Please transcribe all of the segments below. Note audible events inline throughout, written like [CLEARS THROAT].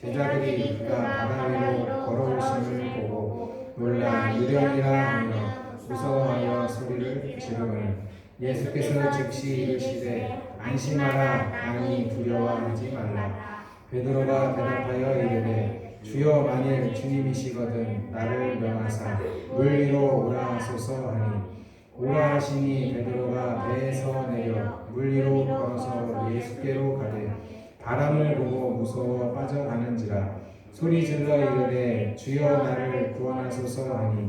제자들이 그가 바다 위로 걸어오심을 보고 놀라 유령이라 하며 무서워하여 소리를 지르거늘. 예수께서 즉시 이르시되 안심하라 아니 두려워하지 말라. 베드로가 대답하여 이르되 주여 만일 주님이시거든 나를 명하사 물 위로 오라 하소서 하니. 오라 하시니 베드로가 배에서 내려 물 위로 걸어서 예수께로 가되 바람을 보고 무서워 빠져가는지라 소리 질러 이르되 주여 나를 구원하소서. 하니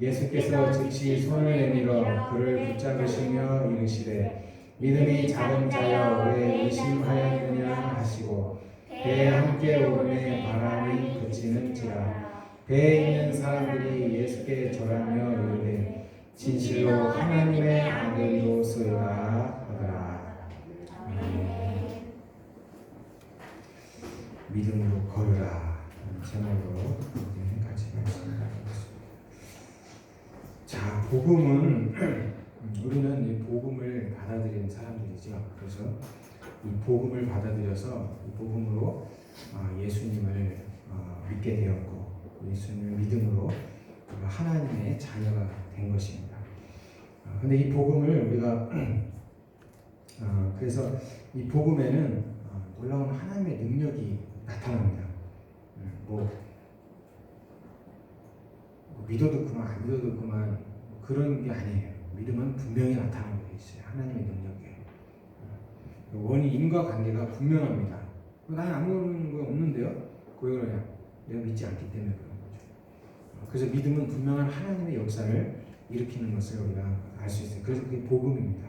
예수께서 즉시 손을 내밀어 그를 붙잡으시며 이르시되 믿음이 작은 자여 왜 의심하였느냐? 하시고 배에 함께 오르매 바람이 그치는지라. 배에 있는 사람들이 예수께 절하며 이르되 진실로 하나님의 아들이로소이다. 하더라. 아멘. 믿음으로 걸으라 제목으로 이제 같이 말씀나누겠습니다. 자, 복음은 [CLEARS THROAT] 우리는 이 복음을 받아들이는 사람들이죠. 그래서 이 복음을 받아들여서 이 복음으로 어, 예수님을 어, 믿게 되었고 예수님을 믿음으로 하나님의 자녀가 된 것입니다. 어, 근데 이 복음을 우리가 어, [CLEARS THROAT] 그래서 이 복음에는 어, 놀라운 하나님의 능력이 나타납니다. 음, 뭐, 뭐 믿어도 그만 안 믿어도 그만 뭐 그런 게 아니에요. 믿음은 분명히 나타나는 게 있어요. 하나님의 능력이에요. 어, 원이 인과 관계가 분명합니다. 나는 아무런 거 없는데요. 그왜 그러냐? 내가 믿지 않기 때문에 그런 거죠. 어, 그래서 믿음은 분명한 하나님의 역사를 일으키는 것을 우리가 알 수 있어요. 그래서 그게 복음입니다.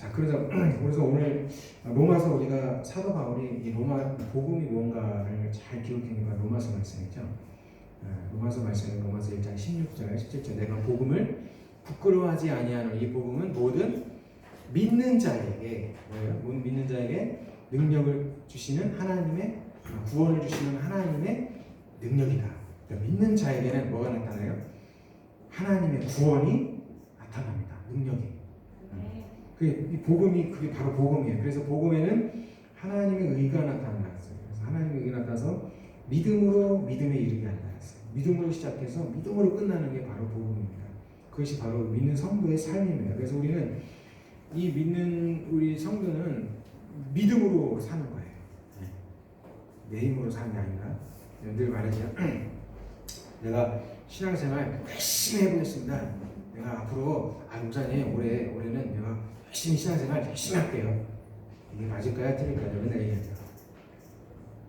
자, 그래서 [CLEARS THROAT] 그래서 오늘 로마서 우리가 사도 바울이 이 로마 복음이 뭔가를 잘 기록해니까 로마서 말씀이죠. 어, 로마서 말씀 로마서 1장 16절 17절 내가 복음을 부끄러워하지 아니하노 이 복음은 모든 믿는 자에게 뭐예요? 모든 믿는 자에게 능력을 주시는 하나님의 구원을 주시는 하나님의 능력이다. 그러니까 믿는 자에게는 뭐가 나타나요? 하나님의 구원이 나타납니다. 능력이. 그게 이 복음이 그게 바로 복음이에요. 그래서 복음에는 하나님의 의가 나타났어요. 그래서 하나님의 의가 나타나서 믿음으로 믿음에 이르게 나타났어요. 믿음으로 시작해서 믿음으로 끝나는 게 바로 복음입니다. 그것이 바로 믿는 성도의 삶입니다. 그래서 우리는 이 믿는 우리 성도는 믿음으로 사는 거예요. 내 힘으로 사는 게 아니라 늘 말하죠. [CLEARS THROAT] 내가 신앙생활 열심히 해보겠습니다. 내가 앞으로 아 목사님 올해 올해는 내가 열심히 신앙생활 열심히 할게요. 이게 맞을까요? 틀릴까요? 맨날 얘기하죠.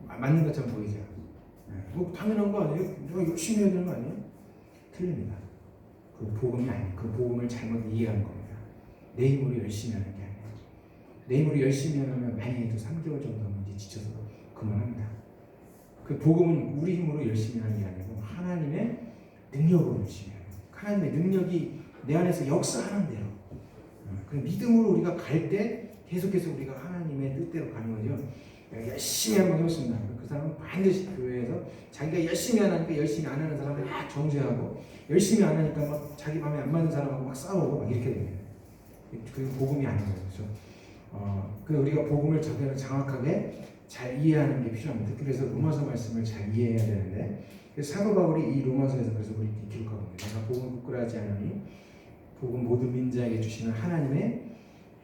아, 맞는 것처럼 보이죠. 네. 뭐 당연한 거 아니에요? 내가 열심히 해야 되는 거 아니에요? 틀립니다. 그 복음이 아니에요. 그 복음을 잘못 이해한 겁니다. 내 힘으로 열심히 하는 게 아니에요. 내 힘으로 열심히 하면 많이 해도 3개월 정도면 이제 지쳐서 그만합니다. 그 복음은 우리 힘으로 열심히 하는 게 아니고 하나님의 능력으로 열심히 해요. 하나님의 능력이 내 안에서 역사하는 대로. 그 믿음으로 우리가 갈 때 계속해서 우리가 하나님의 뜻대로 가는 거죠. 열심히 한번 해보습니다. 그 사람은 반드시 교회에서 자기가 열심히 안 하니까 열심히 안 하는 사람을 막 정죄하고 열심히 안 하니까 막 자기 마음에 안 맞는 사람하고 막 싸우고 막 이렇게 됩니다. 그 복음이 아닌 거죠. 그렇죠? 어, 그 우리가 복음을 저대로 정확하게 잘 이해하는 게 필요합니다. 그래서 로마서 말씀을 잘 이해해야 되는데 그래서 사도 바울이 이 로마서에서 그래서 우리 기록하고. 내가 복음 부끄러워하지 않으니 복음 모든 민자에게 주시는 하나님의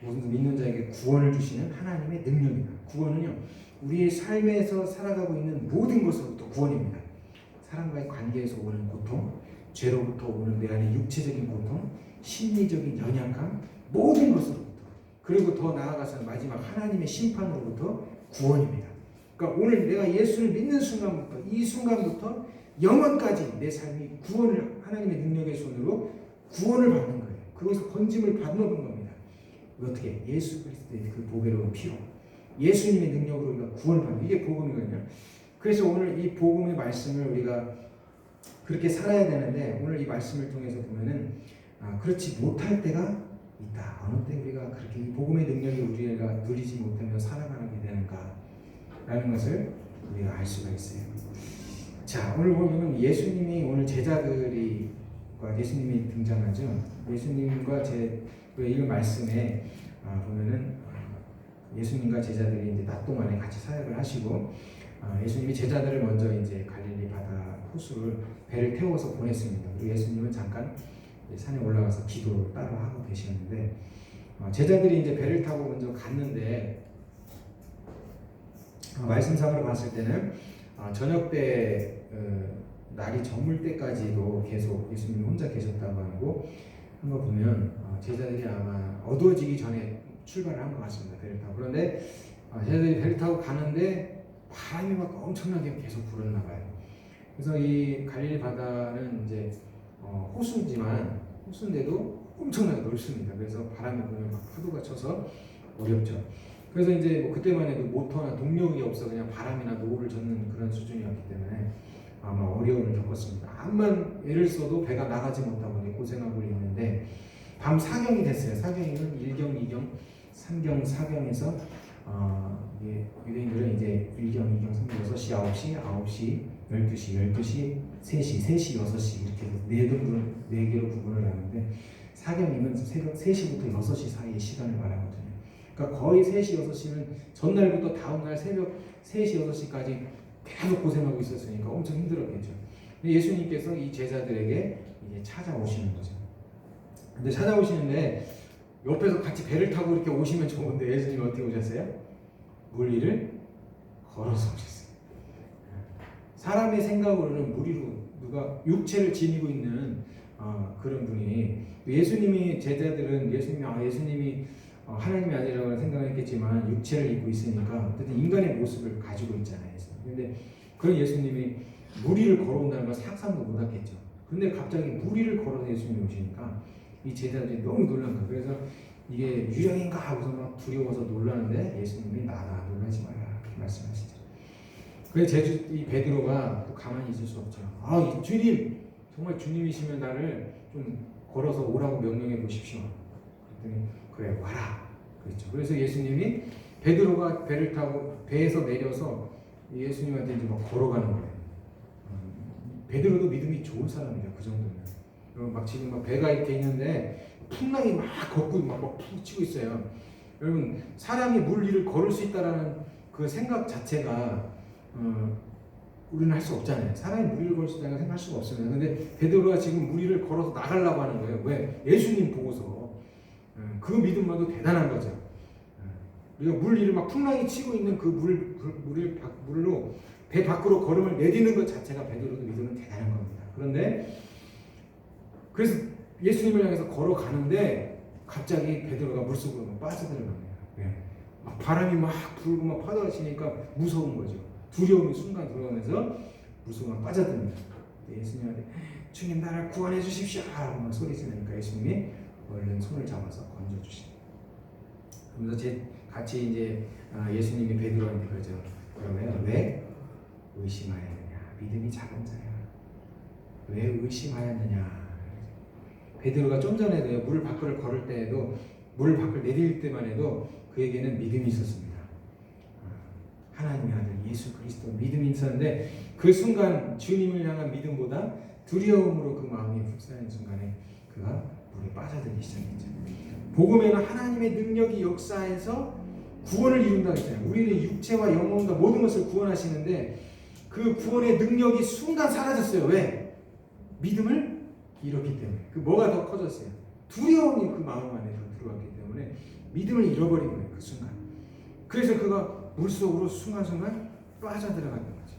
모든 믿는 자에게 구원을 주시는 하나님의 능력입니다. 구원은요 우리의 삶에서 살아가고 있는 모든 것으로부터 구원입니다. 사람과의 관계에서 오는 고통, 죄로부터 오는 내 안의 육체적인 고통, 심리적인 연약함, 모든 것으로부터 그리고 더 나아가서 마지막 하나님의 심판으로부터 구원입니다. 그러니까 오늘 내가 예수를 믿는 순간부터 이 순간부터 영원까지 내 삶이 구원을 하나님의 능력의 손으로 구원을 받는. 그것을 건짐을 받는 겁니다. 어떻게 예수 그리스도의 그 보배로운 피로 예수님의 능력으로 우리가 구원을 받는 이게 복음이거든요. 그래서 오늘 이 복음의 말씀을 우리가 그렇게 살아야 되는데 오늘 이 말씀을 통해서 보면은 아, 그렇지 못할 때가 있다. 어느 때 우리가 그렇게 이 복음의 능력이 우리가 누리지 못하며 살아가게 되는가라는 것을 우리가 알 수가 있어요. 자 오늘 보면 예수님이 오늘 제자들이 과 예수님이 등장하죠. 예수님과 제이 말씀에 아, 보면은 아, 예수님과 제자들이 이제 낮 동안에 같이 사역을 하시고 아, 예수님이 제자들을 먼저 이제 갈릴리 바다 호수를 배를 태워서 보냈습니다. 그리고 예수님은 잠깐 산에 올라가서 기도 따로 하고 계셨는데 어, 제자들이 이제 배를 타고 먼저 갔는데 어, 말씀상으로 봤을 때는 어, 저녁 때 어, 날이 저물 때까지도 계속 예수님이 혼자 계셨다고 하고 한 거 보면 어, 제자들이 아마 어두워지기 전에 출발을 한 것 같습니다. 배를 타고 그런데 어, 제자들이 배를 타고 가는데 바람이 막 엄청나게 계속 불었나 봐요. 그래서 이 갈릴리 바다는 이제 어, 호수지만 호수인데도 엄청나게 넓습니다. 그래서 바람이 불면 막 파도가 쳐서 어렵죠. 그래서 이제 뭐 그때만 해도 모터나 동력이 없어 그냥 바람이나 노를 젓는 그런 수준이었기 때문에 아마 어려움을 겪었습니다. 암만 애를 써도 배가 나가지 못하고 고생하고 있는데 밤 사경이 됐어요. 사경이면 1경, 2경, 3경, 4경에서 어, 이게 유대인들은 이제 1경, 2경, 3경, 6시, 9시, 9시, 12시, 12시, 3시, 3시, 6시 이렇게 네 개로, 네 개로 구분을 하는데 사경이면 새벽 3시부터 6시 사이의 시간을 말하거든요. 그러니까 거의 3시, 6시는 전날부터 다음날 새벽 3시, 6시까지 계속 고생하고 있었으니까 엄청 힘들었겠죠. 근데 예수님께서 이 제자들에게 이제 찾아오시는 거죠. 근데 찾아오시는데 옆에서 같이 배를 타고 이렇게 오시면 좋은데 예수님 어떻게 오셨어요? 물 위를 걸어서 오셨어요. 사람의 생각으로는 물 위로 누가 육체를 지니고 있는 어, 그런 분이 예수님이 제자들은 예수님이 아 예수님이 어, 하나님이 아니라고 생각했겠지만 육체를 입고 있으니까 어쨌든 인간의 모습을 가지고 있잖아요. 근데 그런 예수님이 물 위를 걸어온다는 걸 상상도 못했겠죠. 근데 갑자기 물 위를 걸어서 예수님이 오시니까 이 제자들이 너무 놀란 거예요. 그래서 이게 유령인가 하고서 막 두려워서 놀라는데 예수님이 나다 놀라지 마라 그렇게 말씀하시죠. 그래서 제주 이 베드로가 또 가만히 있을 수 없죠. 아이 주님 정말 주님이시면 나를 좀 걸어서 오라고 명령해 보십시오. 그랬더니 그래 와라 그랬죠. 그래서 예수님이 베드로가 배를 타고 배에서 내려서 예수님한테 이제 막 걸어가는 거예요. 음, 베드로도 믿음이 좋은 사람이죠. 그 정도면. 막 지금 막 배가 이렇게 있는데 풍랑이 막 걷고 막푹 치고 있어요. 여러분 사람이 물 위를 걸을 수 있다라는 그 생각 자체가 어, 우리는 할 수 없잖아요. 사람이 물 위를 걸을 수 있다는 생각할 수가 없습니다. 근데 베드로가 지금 물 위를 걸어서 나가려고 하는 거예요. 왜? 예수님 보고서. 어, 그 믿음만도 대단한 거죠. 어, 우리가 물 위를 막 풍랑이 치고 있는 그 물, 물을, 물로 배 밖으로 걸음을 내디는 것 자체가 베드로도 믿음은 대단한 겁니다. 그런데 그래서 예수님을 향해서 걸어가는데 갑자기 베드로가 물속으로 빠져들어갑니다. 왜? 막 바람이 막 불고 막 파도가 치니까 무서운 거죠. 두려움이 순간 들어오면서 물속으로 빠져듭니다. 예수님한테 주님 나를 구원해 주십시오 막 소리 지르니까 예수님이 얼른 손을 잡아서 건져 주십니다. 그러면서 제 같이 이제 아, 예수님이 베드로한테 그러죠. 그러면 왜 의심하였느냐? 믿음이 작은 자야. 왜 의심하였느냐? 베드로가 좀 전에도 물 밖을 걸을 때에도 물 밖을 내릴 때만 해도 그에게는 믿음이 있었습니다. 아, 하나님의 아들 예수 그리스도 믿음이 있었는데 그 순간 주님을 향한 믿음보다 두려움으로 그 마음이 흡사하는 순간에 그가 물에 빠져들기 시작했죠. 복음에는 하나님의 능력이 역사해서 구원을 이룬다 했잖아요. 우리는 육체와 영혼과 모든 것을 구원하시는데 그 구원의 능력이 순간 사라졌어요. 왜? 믿음을 잃었기 때문에. 그 뭐가 더 커졌어요? 두려움이 그 마음 안에 들어왔기 때문에 믿음을 잃어버린 거예요. 그 순간. 그래서 그가 물속으로 순간순간 빠져들어갔던 거죠.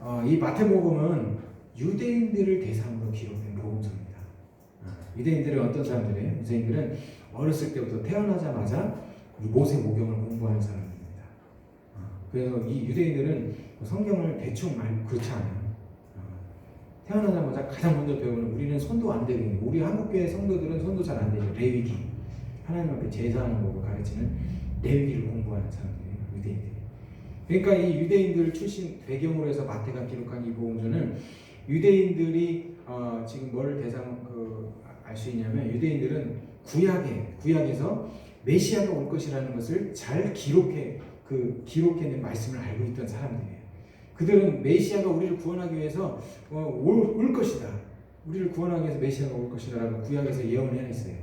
어, 이 마태복음은 유대인들을 대상으로 기록된 복음서입니다. 어, 유대인들은 어떤 사람들이에요? 유대인들은 어렸을 때부터 태어나자마자 모세 모경을 공부하는 사람입니다. 어, 그래서 이 유대인들은 성경을 대충 말 그렇지 않아요. 어, 태어나자마자 가장 먼저 배우는 우리는 손도 안 되는 우리 한국교회 성도들은 손도 잘안 되죠. 레위기 하나님 앞에 제사하는 법을 가르치는 레위기를 공부하는 사람들이에요. 유대인들이. 그러니까 이 유대인들 출신 배경으로 해서 마태가 기록한 이 복음서는 유대인들이 어, 지금 뭘 대상 그 알 수 있냐면 유대인들은 구약에 구약에서 메시아가 올 것이라는 것을 잘 기록해 그 기록해낸 말씀을 알고 있던 사람들이에요. 그들은 메시아가 우리를 구원하기 위해서 어, 올, 올 것이다. 우리를 구원하기 위해서 메시아가 올 것이다라고 구약에서 예언을 해냈어요.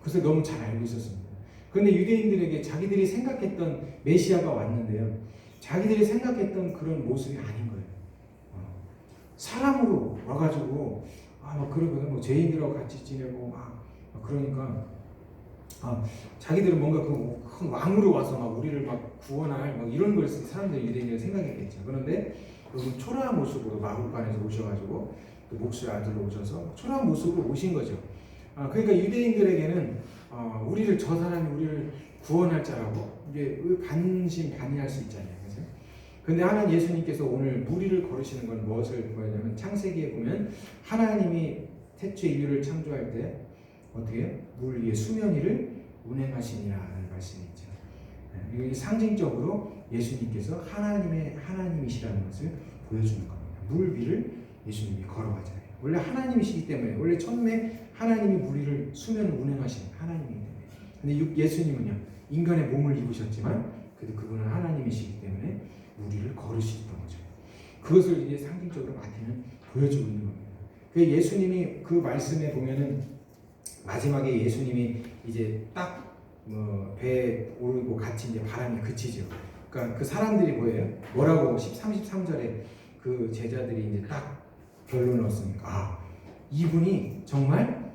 그래서 너무 잘 알고 있었습니다. 그런데 유대인들에게 자기들이 생각했던 메시아가 왔는데요. 자기들이 생각했던 그런 모습이 아닌 거예요. 어, 사람으로 와가지고 아 막 그러거든 뭐 죄인들하고 같이 지내고 막, 막 그러니까 아 자기들은 뭔가 그 큰 왕으로 와서 막 우리를 막 구원할 막 이런 걸 사람들이 유대인들이 생각했겠죠. 그런데 여러분 초라한 모습으로 마국간에서 오셔가지고 또 목수의 아들로 오셔서 초라한 모습으로 오신 거죠. 아 그러니까 유대인들에게는 어, 우리를 저 사람이 우리를 구원할 자라고 이게 반신 반의할 수 있잖아요. 그래서 근데 하나님 예수님께서 오늘 무리를 걸으시는 건 무엇을 보냐면 창세기에 보면 하나님이 태초에 인류를 창조할 때 어떻게 해요? 물 위에 수면 위를 운행하시니라는 말씀이 있죠. 네, 상징적으로 예수님께서 하나님의 하나님이시라는 것을 보여주는 겁니다. 물 위를 예수님이 걸어가잖아요. 원래 하나님이시기 때문에 원래 처음에 하나님이 수면을 운행하시는 하나님이기 때문에. 근데 예수님은요 인간의 몸을 입으셨지만 그래도 그분은 하나님이시기 때문에 물 위를 걸으시던 거죠. 그것을 이제 상징적으로 마태는 보여주고 있는 겁니다. 그 예수님이 그 말씀에 보면은 마지막에 예수님이 이제 딱뭐 배에 오르고 같이 이제 바람이 그치죠. 그러니까 그 사람들이 뭐예요? 뭐라고 10, 33절에 그 제자들이 이제 딱 결론을 얻습니까? 아, 이분이 정말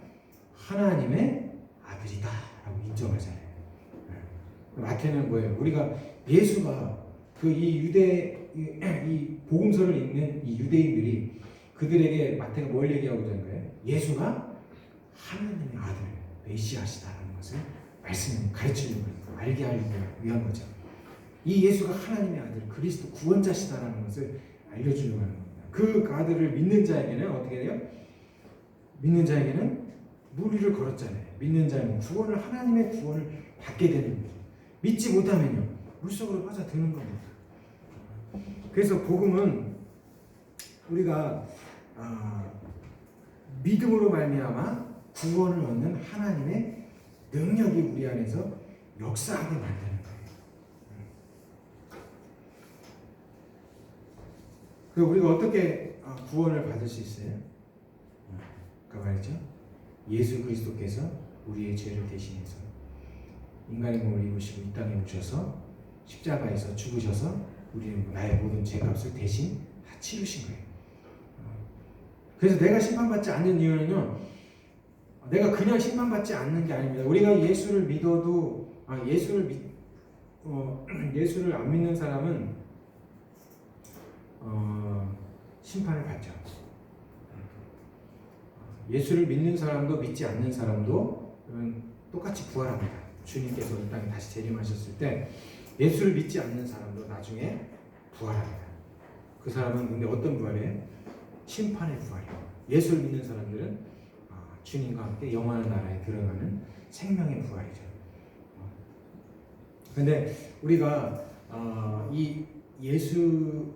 하나님의 아들이다 라고 인정하잖아요. 네. 마태는 뭐예요? 우리가 예수가 그 이 유대 이, 이 복음서를 읽는 이 유대인들이 그들에게 마태가 뭘 얘기하고 있는 거예요? 예수가 하나님의 아들 메시아시다라는 것을 말씀을 가르치는 거예요. 알게 하기 위한 거죠. 이 예수가 하나님의 아들 그리스도 구원자시다라는 것을 알려주려고 하는 겁니다. 그 아들을 믿는 자에게는 어떻게 돼요? 믿는 자에게는 무리를 걸었잖아요. 믿는 자는 구원을 하나님의 구원을 받게 되는 거죠. 믿지 못하면요 물속으로 빠져드는 겁니다. 그래서 복음은 우리가 아, 믿음으로 말미암아 구원을 얻는 하나님의 능력이 우리 안에서 역사하게 만드는 거예요. 그 우리가 어떻게 아, 구원을 받을 수 있어요? 그 말이죠. 예수 그리스도께서 우리의 죄를 대신해서 인간의 몸을 입으시고 이 땅에 오셔서 십자가에서 죽으셔서 우리의 나의 모든 죄값을 대신 다 치르신 거예요. 그래서 내가 심판받지 않는 이유는요. 내가 그냥 심판받지 않는 게 아닙니다. 우리가 예수를 믿어도 아 예수를 믿 어, [CLEARS THROAT] 예수를 안 믿는 사람은 어, 심판을 받죠. 예수를 믿는 사람도 믿지 않는 사람도 똑같이 부활합니다. 주님께서 이 땅에 다시 재림하셨을 때 예수를 믿지 않는 사람도 나중에 부활합니다. 그 사람은 근데 어떤 부활이에요? 심판의 부활이에요. 예수를 믿는 사람들은 아, 주님과 함께 영원한 나라에 들어가는 생명의 부활이죠. 근데 우리가 어, 이 예수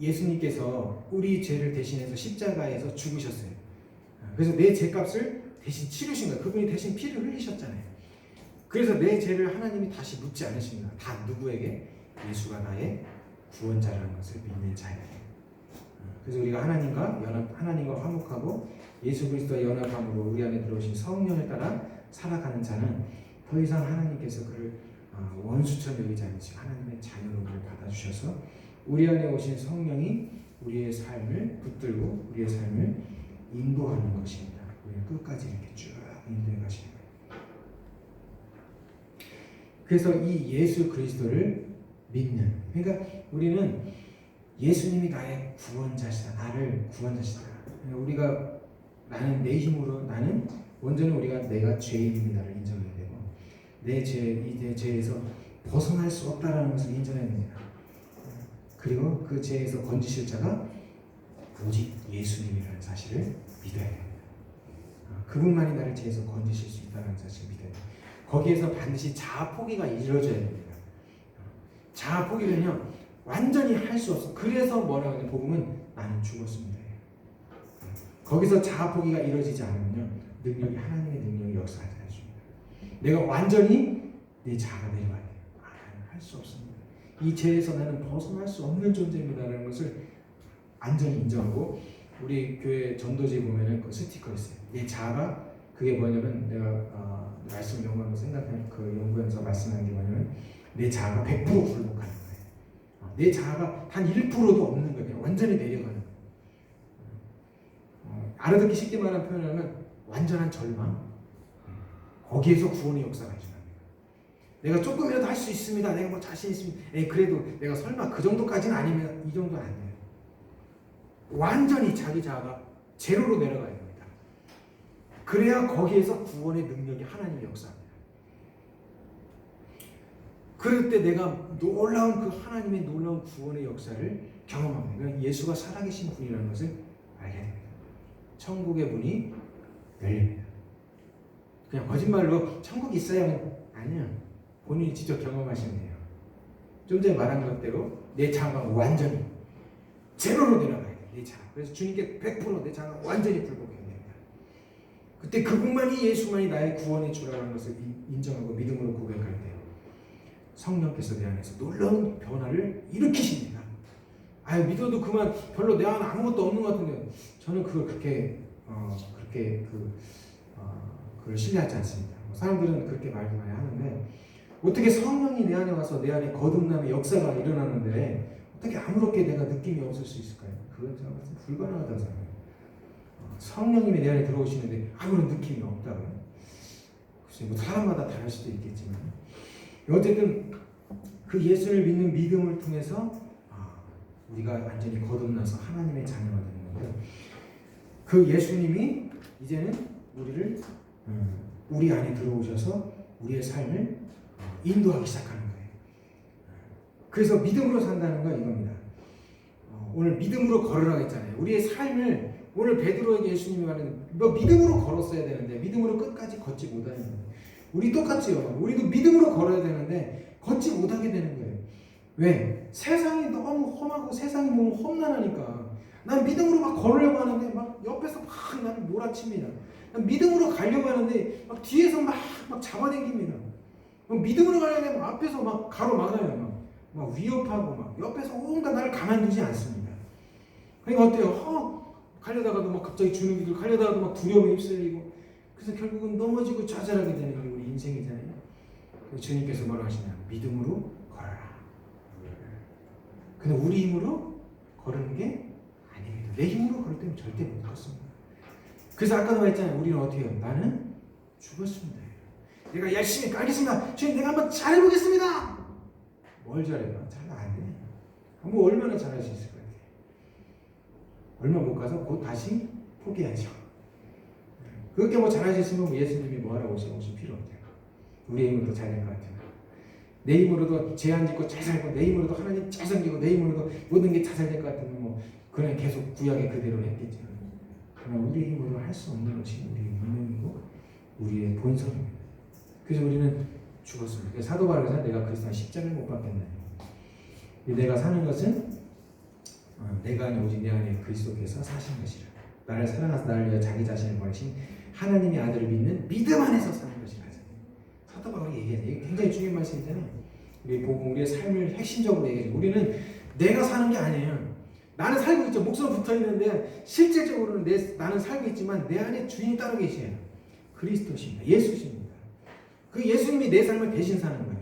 예수님께서 우리 죄를 대신해서 십자가에서 죽으셨어요. 그래서 내 죄값을 대신 치르신 거예요. 그분이 대신 피를 흘리셨잖아요. 그래서 내 죄를 하나님이 다시 묻지 않으십니다. 다 누구에게? 예수가 나의 구원자라는 것을 믿는 자에게. 그래서 우리가 하나님과 연합, 하나님과 화목하고 예수 그리스도와 연합함으로 우리 안에 들어오신 성령을 따라 살아가는 자는 더 이상 하나님께서 그를 어, 원수처럼 여기지 않으시고 하나님의 자녀로 우리를 받아주셔서 우리 안에 오신 성령이 우리의 삶을 붙들고 우리의 삶을 인도하는 것입니다. 우리를 끝까지 이렇게 쭉 인도해 가시는. 그래서 이 예수 그리스도를 믿는 그러니까 우리는 예수님이 나의 구원자시다. 나를 구원자시다. 그러니까 우리가 나는 내 힘으로 나는 먼저는 우리가 내가 죄인입니다를 인정해야 되고 내 죄, 이내 죄에서 벗어날 수 없다라는 것을 인정해야 됩니다. 그리고 그 죄에서 건지실 자가 오직 예수님이라는 사실을 믿어야 됩니다. 그분만이 나를 죄에서 건지실 수 있다는 사실을 믿어야 됩니다. 거기에서 반드시 자아 포기가 이루어져야 됩니다. 자아 포기는요 완전히 할 수 없어. 그래서 뭐라고 하냐 복음은 나는 죽었습니다. 거기서 자아 포기가 이루어지지 않으면요 능력이 하나님의 능력이 역사하지 않습니다. 내가 완전히 내 자아가 내려가야 돼요. 아, 나는 할수 없습니다. 이 죄에서 나는 벗어날 수 없는 존재입니다라는 것을 완전히 인정하고 우리 교회 전도지 보면은 그 스티커 있어요. 내 자아가 그게 뭐냐면 내가 어, 말씀 연구하면서 생각한 그 연구에서 말씀한 게 뭐냐면 내 자아가 100% 굴복하는 거예요. 어, 내 자아가 단 1%도 없는 거예요. 완전히 내려가는 거예요. 어, 알아듣기 쉽게 말하는 표현하면 완전한 절망. 거기에서 구원의 역사가 일어납니다. 내가 조금이라도 할 수 있습니다. 내가 뭐 자신 있습니다. 에 그래도 내가 설마 그 정도까지는 아니면 이 정도는 안 돼요. 완전히 자기 자아가 제로로 됩니다. 그래야 거기에서 구원의 능력이 하나님의 역사입니다. 그럴 때 내가 놀라운 그 하나님의 놀라운 구원의 역사를 경험합니다. 그러니까 예수가 살아계신 분이라는 것을 알게 됩니다. 천국의 문이 열립니다. 그냥 거짓말로 천국 있어요? 아니요. 본인이 직접 경험하시면 돼요. 좀 전에 말한 것대로 내 자아가 완전히 제로로 내려가야 돼요. 내 자아. 그래서 주님께 100%내 자아가 완전히 됩니다. 그때 그분만이 예수만이 나의 구원의 주라는 것을 인- 인정하고 믿음으로 고백할 때 성령께서 내 안에서 놀라운 변화를 일으키십니다. 아유 믿어도 그만 별로 내 안에 아무것도 없는 것 같은데 저는 그걸 그렇게 어, 그렇게 그 어, 그걸 신뢰하지 않습니다. 뭐 사람들은 그렇게 말도 많이 하는데 어떻게 성령이 내 안에 와서 내 안에 거듭남의 역사가 일어나는데 어떻게 아무렇게 내가 느낌이 없을 수 있을까요? 그건 제가 불가능하다고 생각해요. 어, 성령님이 내 안에 들어오시는데 아무런 느낌이 없다고요. 글쎄 뭐 사람마다 다를 수도 있겠지만 어쨌든 그 예수를 믿는 믿음을 통해서 아, 우리가 완전히 거듭나서 하나님의 자녀가 되는 건데 그 예수님이 이제는 우리를 음, 우리 안에 들어오셔서 우리의 삶을 어, 인도하기 시작하는 거예요. 그래서 믿음으로 산다는 건 이겁니다. 어, 오늘 믿음으로 걸으라고 했잖아요. 우리의 삶을 오늘 베드로에게 예수님이 말하는 뭐 믿음으로 걸었어야 되는데 믿음으로 끝까지 걷지 못하는 거예요. 우리 똑같지요. 우리도 믿음으로 걸어야 되는데 걷지 못하게 되는 거예요. 왜? 세상이 너무 험하고 세상이 너무 험난하니까 난 믿음으로 막 걸으려고 하는데 막 옆에서 막 나를 몰아칩니다. 난 믿음으로 가려고 하는데 막 뒤에서 막, 막 잡아당깁니다. 막 믿음으로 가려는데 막 앞에서 막 가로막아요. 막, 막 위협하고 막 옆에서 온갖 나를 가만두지 않습니다. 그러니까 어때요? 어, 가려다가도 막 갑자기 주는 길을 가려다가도 막 두려움에 휩쓸리고 그래서 결국은 넘어지고 좌절하게 되는 게 우리 인생이잖아요. 주님께서 뭐라 하시냐? 믿음으로 걸어라. 근데 우리 힘으로 걸는 게 아닙니다. 내 힘으로 걸을 때는 절대 못 걷습니다. 그래서 아까도 말했잖아요. 우리는 어떻게 해요? 나는 죽었습니다. 내가 열심히 가겠습니다. 주님 내가 한번 잘해보겠습니다. 뭘 잘해봐? 잘안 돼. 뭐 얼마나 잘할 수 같아요. 얼마 못 가서 곧 다시 포기하죠. 그렇게 뭐 있으면 예수님이 뭐 하러 오시, 필요 없대요. 우리 힘으로도 잘될 것 같아요. 내 힘으로도 제한 짓고 잘 살고 내 힘으로도 하나님 잘 섬기고 내 힘으로도 모든 게 잘살될것 같으면 뭐 그냥 계속 구약의 그대로 했겠죠. 그러나 우리 힘으로 할 수 없는 것이 우리의 운명이고 우리의 본성입니다. 그래서 우리는 죽었습니다. 사도 바울에서 내가 그리스도의 십자가를 못 받겠나요? 내가 사는 것은 어, 내가 아니 오직 내 안에 그리스도께서 사신 것이라. 나를 사랑하사 나를 위해 자기 자신을 버리신 하나님의 아들을 믿는 믿음 안에서 사는 것이라. 사도 바울이 얘기하죠. 이게 굉장히 중요한 말씀이잖아요. 우리 복음 우리의 삶을 핵심적으로 얘기해요. 우리는 내가 사는 게 아니에요. 나는 살고 있죠. 목숨 붙어 있는데 실질적으로는 내, 나는 살고 있지만 내 안에 주인이 따로 계셔요. 그리스도십니다. 예수십니다. 그 예수님이 내 삶을 대신 사는 거예요.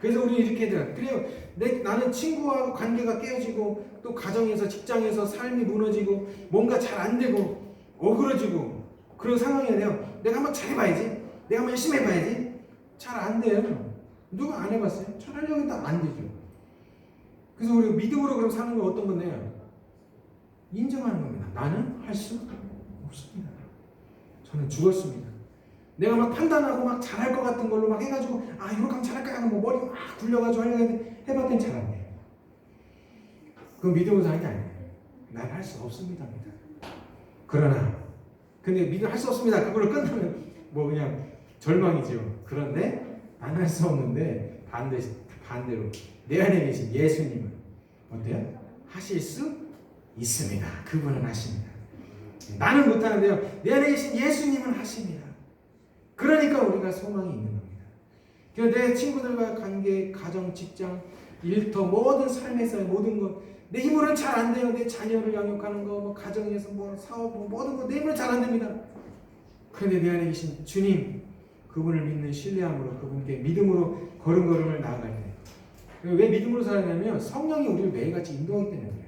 그래서 우리 이렇게 돼요. 그래요. 내, 나는 친구와 관계가 깨어지고 또 가정에서 직장에서 삶이 무너지고 뭔가 잘 안 되고 어그러지고 그런 상황이 돼요. 내가 한번 잘해봐야지. 내가 한번 열심히 해봐야지. 잘 안 돼요. 누가 안 해봤어요? 잘하려고 해도 안 되죠. 그래서 우리가 믿음으로 그럼 사는 건 어떤 건데요? 인정하는 겁니다. 나는 할 수 없습니다. 저는 죽었습니다. 내가 막 판단하고 막 잘할 것 같은 걸로 막 해가지고 아 이렇게 하면 잘할까 하고 뭐 머리 막 굴려가지고 하려고 했는데 해봤더니 잘 안 돼요. 그건 믿음으로 사는 게 아니에요. 난 할 수 없습니다. 그러나 근데 믿음 할 수 없습니다. 그걸로 끝나면 뭐 그냥 절망이죠. 그런데 난할수 없는데 반대 반대로 내 안에 계신 예수님은 어때요? 하실 수 있습니다. 그분은 하십니다. 나는 못하는데요. 내 안에 계신 예수님은 하십니다. 그러니까 우리가 소망이 있는 겁니다. 내 친구들과 관계, 가정, 직장, 일터, 모든 삶에서의 모든 것, 내 힘으로는 잘 안 돼요. 내 자녀를 양육하는 거, 뭐 가정에서 뭐 사업, 뭐 모든 거 내 힘으로 잘 안 됩니다. 그런데 내 안에 계신 주님, 그분을 믿는 신뢰함으로 그분께 믿음으로 걸음걸음을 나아갈 때. 왜 믿음으로 살아냐면 성령이 우리를 매일같이 인도하기 때문에 그래요.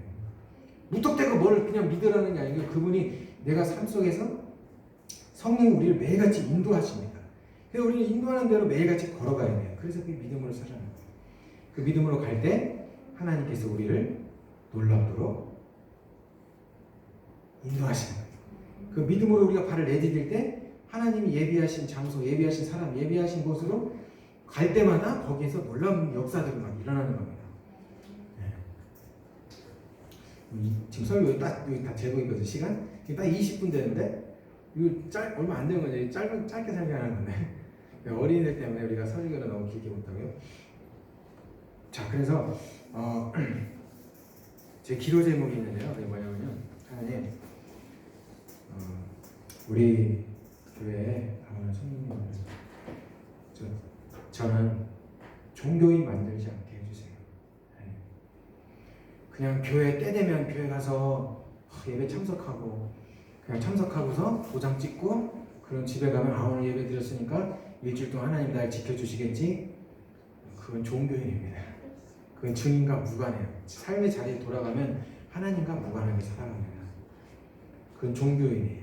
무턱대고 뭘 그냥 믿으라는 게 아니고 그분이 내가 삶 속에서 성령이 우리를 매일같이 인도하십니다. 그래서 우리는 인도하는 대로 매일같이 걸어가야 돼요. 그래서 그 믿음으로 살아가는 거예요. 그 믿음으로 갈 때 하나님께서 우리를 놀랍도록 인도하시는 거예요. 그 믿음으로 우리가 발을 내디딜 때 하나님이 예비하신 장소, 예비하신 사람, 예비하신 곳으로 갈 때마다 거기에서 놀라운 역사들이 막 일어나는 겁니다. 네. 이- 지금 설교 딱 여기 다 재고 있거든 시간 딱 20분 되는데 이거 짧 얼마 안 되는 거지 짧은 짧게 설교하는 건데 [LAUGHS] 어린이들 때문에 우리가 설교를 너무 길게 못하고요. 자 그래서 어, [CLEARS THROAT] 제 기도 제목이 있는데요. 그게 뭐냐면요 하나님 어, 우리 교회에 나오는 손님들 저 저는 종교인 만들지 않게 해주세요. 네. 그냥 교회 때 되면 교회 가서 예배 참석하고 그냥 참석하고서 도장 찍고 그럼 집에 가면 아 오늘 예배 드렸으니까 일주일 동안 하나님 날 지켜주시겠지? 그건 종교인입니다. 그건 증인과 무관해요. 삶의 자리에 돌아가면 하나님과 무관하게 살아갑니다. 그건 종교인이에요.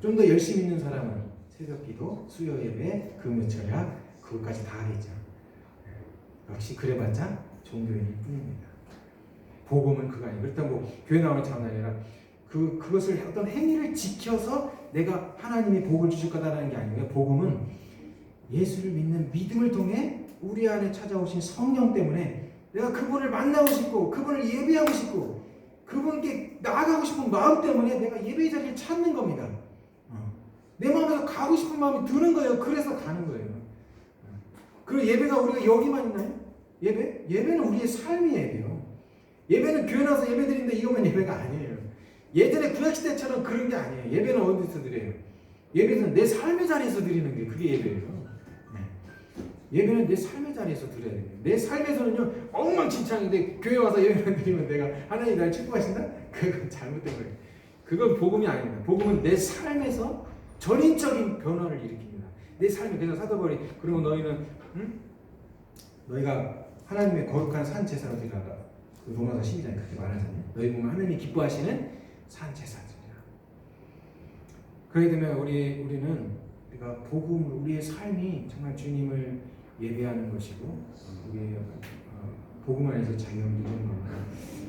좀 더 열심히 있는 사람은 새벽기도, 수요 예배, 금요철야 그것까지 다 하겠죠. 역시 그래봤자 종교인일 뿐입니다. 복음은 그거 아니에요. 그렇다고 뭐 교회 나오는 참 아니라 그 그것을 어떤 행위를 지켜서 내가 하나님이 복을 주실 거다라는 게 아니고요. 복음은 예수를 믿는 믿음을 통해 우리 안에 찾아오신 성령 때문에 내가 그분을 만나고 싶고 그분을 예배하고 싶고 그분께 나아가고 싶은 마음 때문에 내가 예배의 자리를 찾는 겁니다. 어. 내 마음에서 가고 싶은 마음이 드는 거예요. 그래서 가는 거예요. 어. 그 예배가 우리가 여기만 있나요? 예배? 예배는 우리의 삶이 예배요. 예배는 교회 나서 예배 드린다 이거만 예배가 아니에요. 예전에 구약시대처럼 그런 게 아니에요. 예배는 어디서 드려요? 예배는 내 삶의 자리에서 드리는 게 그게 예배예요. 네. 예배는 내 삶의 자리에서 드려야 돼요. 내 삶에서는요 엉망진창인데 교회 와서 예배만 드리면 내가 하나님 날 축복하신다? 그건 잘못된 거예요. 그건 복음이 아닙니다. 복음은 내 삶에서 전인적인 변화를 일으킵니다. 내 삶이 그래서 사도 바울이 그리고 너희는 응? 너희가 하나님의 거룩한 산 제사로 드리라. 그 로마서 12장에 그렇게 말하잖아요. 너희 보면 하나님이 기뻐하시는 산 제사들이라. 그렇게 되면 우리 우리는 우리가 복음 우리의 삶이 정말 주님을 예배하는 것이고 우리의 어, 복음 안에서 자유를 누리는 겁니다.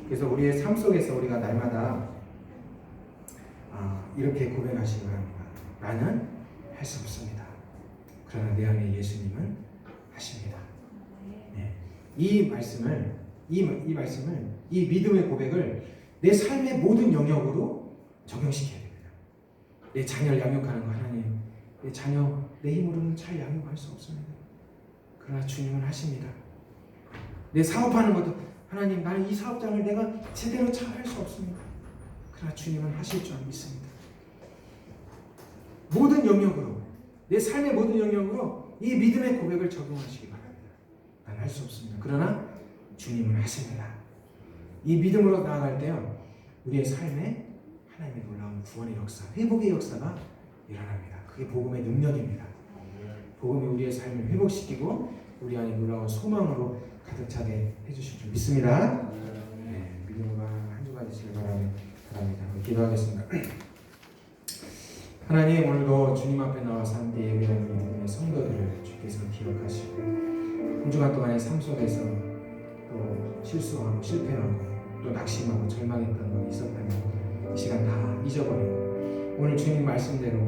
그래서 우리의 삶 속에서 우리가 날마다 아, 이렇게 고백하시기 바랍니다. 나는 할 수 없습니다. 그러나 내 안에 예수님은 하십니다. 네. 이 말씀을 이, 이 말씀을 이 믿음의 고백을 내 삶의 모든 영역으로 적용시켜야 됩니다. 내 자녀를 양육하는 거 하나님, 내 자녀 내 힘으로는 잘 양육할 수 없습니다. 그러나 주님은 하십니다. 내 사업하는 것도 하나님 나는 이 사업장을 내가 제대로 잘 할 수 없습니다. 그러나 주님은 하실 줄 믿습니다. 모든 영역으로 내 삶의 모든 영역으로 이 믿음의 고백을 적용하시기 바랍니다. 난 할 수 없습니다. 그러나 주님은 하십니다. 이 믿음으로 나아갈 때요 우리의 삶에 하나님의 놀라운 구원의 역사, 회복의 역사가 일어납니다. 그게 복음의 능력입니다. 복음이 우리의 삶을 회복시키고 우리 안에 놀라운 소망으로 가득 차게 해주실 줄 믿습니다. 네, 믿음으로 한 주간 되시길 바랍니다. 기도하겠습니다. [CLEARS THROAT] 하나님 오늘도 주님 앞에 나와서 함께 예배하는 믿음의 성도들을 주께서 기억하시고 한 주간 동안의 삶 속에서 또 실수하고 실패하고 또 낙심하고 절망했던 거 있었다면 이 시간 다 잊어버리고 오늘 주님 말씀대로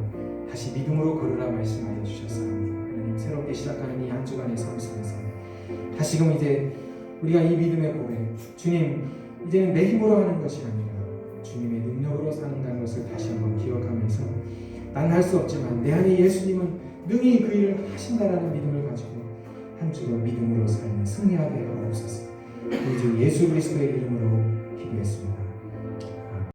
다시 믿음으로 걸으라 말씀하여 주셨사옵니다. 하나님 새롭게 시작하는 이 한 주간의 삶 속에서 다시금 이제 우리가 이 믿음의 고백 주님 이제는 내 힘으로 하는 것이 아니라 주님의 능력으로 사는다는 것을 다시 한번 기억하면서 난 할 수 없지만 내 안에 예수님은 능히 그 일을 하신다라는 믿음을 가지고 한 주로 믿음으로 삶에 승리하게 하옵소서. 우리 주 예수 그리스도의 이름으로 기도했습니다.